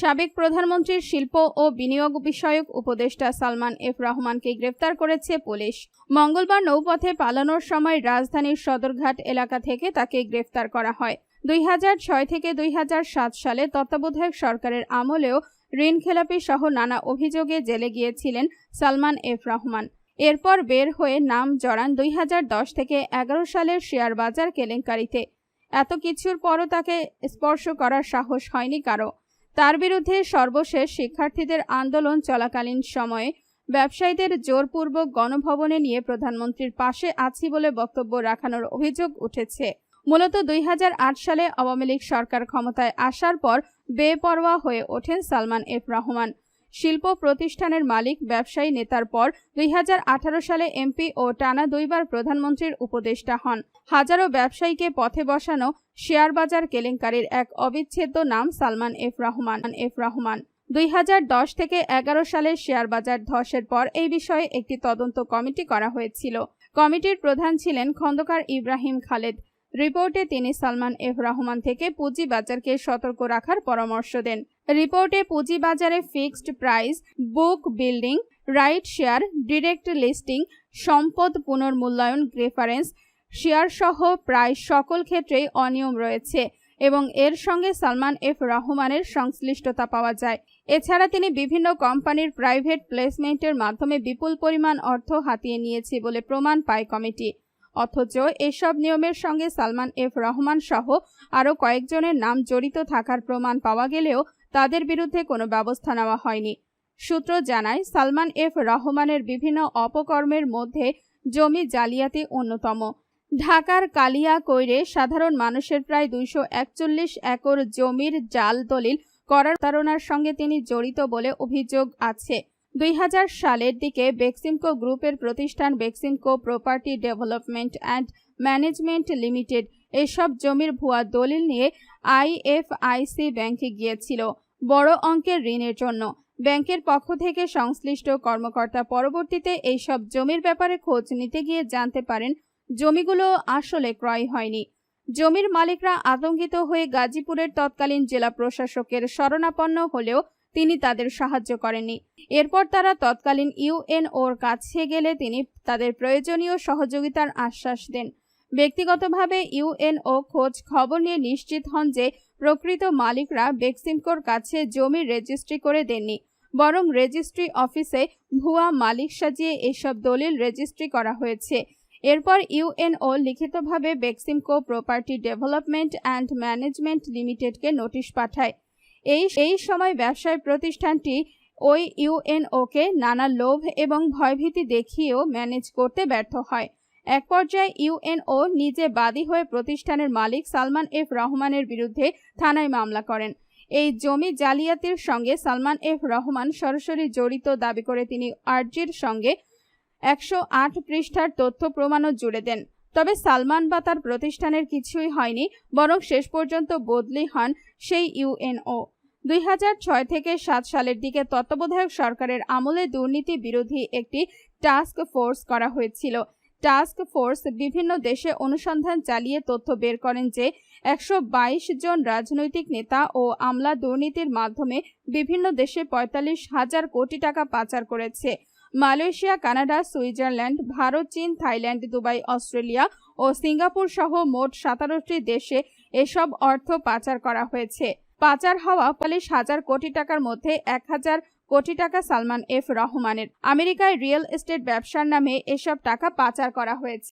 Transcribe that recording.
সাবেক প্রধানমন্ত্রীর শিল্প ও বিনিয়োগ বিষয়ক উপদেষ্টা সালমান এফ রহমানকে গ্রেফতার করেছে পুলিশ। মঙ্গলবার নৌপথে পালানোর সময় রাজধানীর সদরঘাট এলাকা থেকে তাকে গ্রেফতার করা হয়। দুই হাজার ছয় থেকে দুই হাজার সাত সালে তত্ত্বাবধায়ক সরকারের আমলেও ঋণ খেলাপি সহ নানা অভিযোগে জেলে গিয়েছিলেন সালমান এফ রহমান। এরপর বের হয়ে নাম জড়ান দুই হাজার দশ থেকে এগারো সালের শেয়ার বাজার কেলেঙ্কারিতে। এত কিছুর পরও তাকে স্পর্শ করার সাহস হয়নি কারও তার বিরুদ্ধে সর্বশেষ শিক্ষার্থীদের আন্দোলন চলাকালীন সময়ে ব্যবসায়ীদের জোরপূর্বক গণভবনে নিয়ে প্রধানমন্ত্রীর পাশে আছি বলে বক্তব্য রাখানোর অভিযোগ উঠেছে। মূলত দুই হাজার আট সালে আওয়ামী লীগ সরকার ক্ষমতায় আসার পর বেপরোয়া হয়ে ওঠেন সালমান এফ রহমান। শিল্প প্রতিষ্ঠানের মালিক, ব্যবসায়ী নেতার পর দুই হাজার আঠারো সালে এমপি ও টানা দুইবার প্রধানমন্ত্রীর উপদেষ্টা হন। হাজারো ব্যবসায়ীকে পথে বসানো শেয়ার বাজার কেলেঙ্কারির এক অবিচ্ছেদ্য নাম সালমান এফ রহমান। এফ রহমান, দুই হাজার দশ থেকে এগারো সালে শেয়ার বাজার ধসের পর এই বিষয়ে একটি তদন্ত কমিটি করা হয়েছিল। কমিটির প্রধান ছিলেন খন্দকার ইব্রাহিম খালেদ। রিপোর্টে তিনি সালমান এফ রহমান থেকে পুঁজি বাজারকে সতর্ক রাখার পরামর্শ দেন। রিপোর্টে পুঁজি বাজারে fixed price, book building right share, direct listing, সম্পদ পুনর্মূল্যায়ন রেফারেন্স শেয়ার সহ প্রায় সকল ক্ষেত্রেই অনিয়ম রয়েছে এবং এর সঙ্গে সালমান এফ রহমানের সংশ্লিষ্টতা পাওয়া যায়। এছাড়া তিনি বিভিন্ন কোম্পানির প্রাইভেট প্লেসমেন্টের মাধ্যমে বিপুল পরিমাণ অর্থ হাতিয়ে নিয়েছে বলে প্রমাণ পায় কমিটি। অথচ এসব নিয়মের সঙ্গে সালমান এফ রহমান সহ আরও কয়েকজনের নাম জড়িত থাকার প্রমাণ পাওয়া গেলেও তাদের বিরুদ্ধে কোনো ব্যবস্থা নেওয়া হয়নি। সূত্র জানায়, সালমান এফ রহমানের বিভিন্ন অপকর্মের মধ্যে জমি জালিয়াতি অন্যতম। ঢাকার কালিয়া কৈরে সাধারণ মানুষের প্রায় দুইশো একচল্লিশ একর জমির জাল দলিল করার তারণার সঙ্গে তিনি জড়িত বলে অভিযোগ আছে। দুই হাজার সালের দিকে বেক্সিমকো গ্রুপের প্রতিষ্ঠান Beximco property development and management limited এসব জমির ভুয়া দলিল নিয়ে আইএফআইসি ব্যাংকে গিয়েছিল। বড় অঙ্কের ঋণের জন্য। ব্যাংকের পক্ষ থেকে সংশ্লিষ্ট কর্মকর্তা পরবর্তীতে এইসব জমির ব্যাপারে খোঁজ নিতে গিয়ে জানতে পারেন, জমিগুলো আসলে ক্রয় হয়নি। জমির মালিকরা আতঙ্কিত হয়ে গাজীপুরের তৎকালীন জেলা প্রশাসকের শরণাপন্ন হলেও তিনি তাদের সাহায্য করেননি। এরপর তারা তৎকালীন ইউএনওর কাছে গেলে তিনি তাদের প্রয়োজনীয় সহযোগিতার আশ্বাস দেন। ব্যক্তিগতভাবে ইউএনও খোঁজ খবর নিয়ে নিশ্চিত হন যে প্রকৃত মালিকরা বেক্সিমকোর কাছে জমির রেজিস্ট্রি করে দেননি, বরং রেজিস্ট্রি অফিসে ভুয়া মালিক সাজিয়ে এসব দলিল রেজিস্ট্রি করা হয়েছে। এরপর ইউএনও লিখিতভাবে Beximco property development and management লিমিটেডকে notice পাঠায়। এই এই সময় ব্যবসায় প্রতিষ্ঠানটি ওই ইউএনওকে নানা লোভ এবং ভয়ভীতি দেখিয়েও ম্যানেজ করতে ব্যর্থ হয়। এক পর্যায়ে ইউএনও নিজে বাদী হয়ে প্রতিষ্ঠানের মালিক সালমান এফ রহমানের বিরুদ্ধে থানায় মামলা করেন। এই জমি জালিয়াতির সঙ্গে সালমান এফ রহমান সরাসরি জড়িত দাবি করে তিনি আর্জির সঙ্গে একশো আট পৃষ্ঠার তথ্য প্রমাণও জুড়ে দেন। তবে সালমান বা তার প্রতিষ্ঠানের কিছুই হয়নি, বরং শেষ পর্যন্ত বদলি হন সেই ইউএনও দুই ছয় থেকে সাত সালের দিকে তত্ত্বাবধায়ক সরকারের আমলে দুর্নীতি বিরোধী একটি টাস্ক ফোর্স করা হয়েছিল। টাস্ক ফোর্স বিভিন্ন দেশে অনুসন্ধান চালিয়ে তথ্য বের করেন যে একশো বাইশ জন রাজনৈতিক নেতা ও আমলা দুর্নীতির মাধ্যমে বিভিন্ন দেশে পঁয়তাল্লিশ হাজার কোটি টাকা পাচার করেছে। মালয়েশিয়া, কানাডা, সুইজারল্যান্ড, ভারত, চীন, থাইল্যান্ড, দুবাই, অস্ট্রেলিয়া ও সিঙ্গাপুর সহ মোট সাতারোটি দেশে এসব অর্থ পাচার করা হয়েছে। পাচার হওয়া পঁয়তাল্লিশ হাজার কোটি টাকার মধ্যে এক হাজার কোটি টাকা সালমান এফ রহমানের। আমেরিকায় রিয়েল এস্টেট ব্যবসার নামে এসব টাকা পাচার করা হয়েছে।